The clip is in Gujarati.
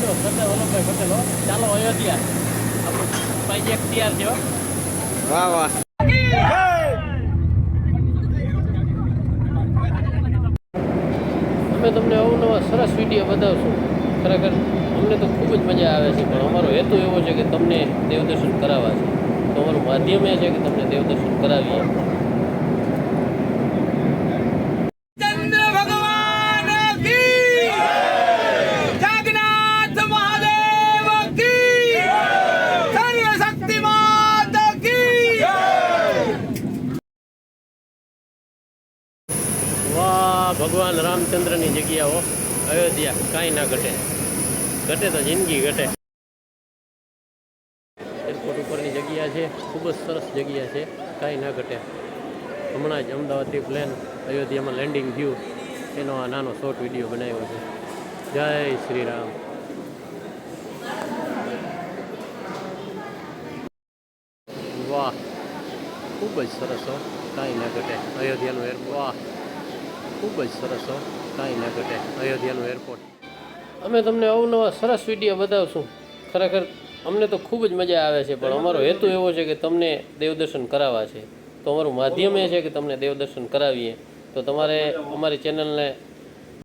વલ્લભભાઈ પટેલ હો. ચાલો અયોધ્યા. આપણું ભાઈ એક તૈયાર છે વાહ વાહ. અમે તમને અવનવા સરસ વીડિયો બતાવશું. ખરેખર અમને તો ખૂબ જ મજા આવે છે પણ અમારો હેતુ એવો છે કે તમને દેવદર્શન કરાવવા છે. તો અમારું માધ્યમ એ છે કે તમને દેવદર્શન કરાવીએ ચંદ્ર ભગવાન કી જગન્નાથ મહાદેવ કી સર્વ શક્તિ માત કી વાહ ભગવાન રામચંદ્રની જગ્યાઓ અયોધ્યા કાંઈ ના ઘટે. ઘટે તો જિંદગી ઘટે. એરપોર્ટ ઉપરની જગ્યા છે, ખૂબ જ સરસ જગ્યા છે, કાંઈ ના ઘટે. હમણાં જ અમદાવાદથી પ્લેન અયોધ્યામાં લેન્ડિંગ થયું. એનો આ નાનો શોર્ટ વીડિયો બનાવ્યો છે. જય શ્રી રામ વાહ, ખૂબ જ સરસ હો. કાંઈ ના ઘટે. અયોધ્યાનું એરપોર્ટ વાહ ખૂબ જ સરસ, હો. કાંઈ ના ઘટે. અયોધ્યાનું એરપોર્ટ અમે તમને અવનવા સરસ વીડિયો બતાવશું. ખરેખર અમને તો ખૂબ જ મજા આવે છે, પણ અમારો હેતુ એવો છે કે તમને દેવદર્શન કરાવવા છે. તો અમારું માધ્યમ એ છે કે તમને દેવદર્શન કરાવીએ. તો તમારે અમારી ચેનલને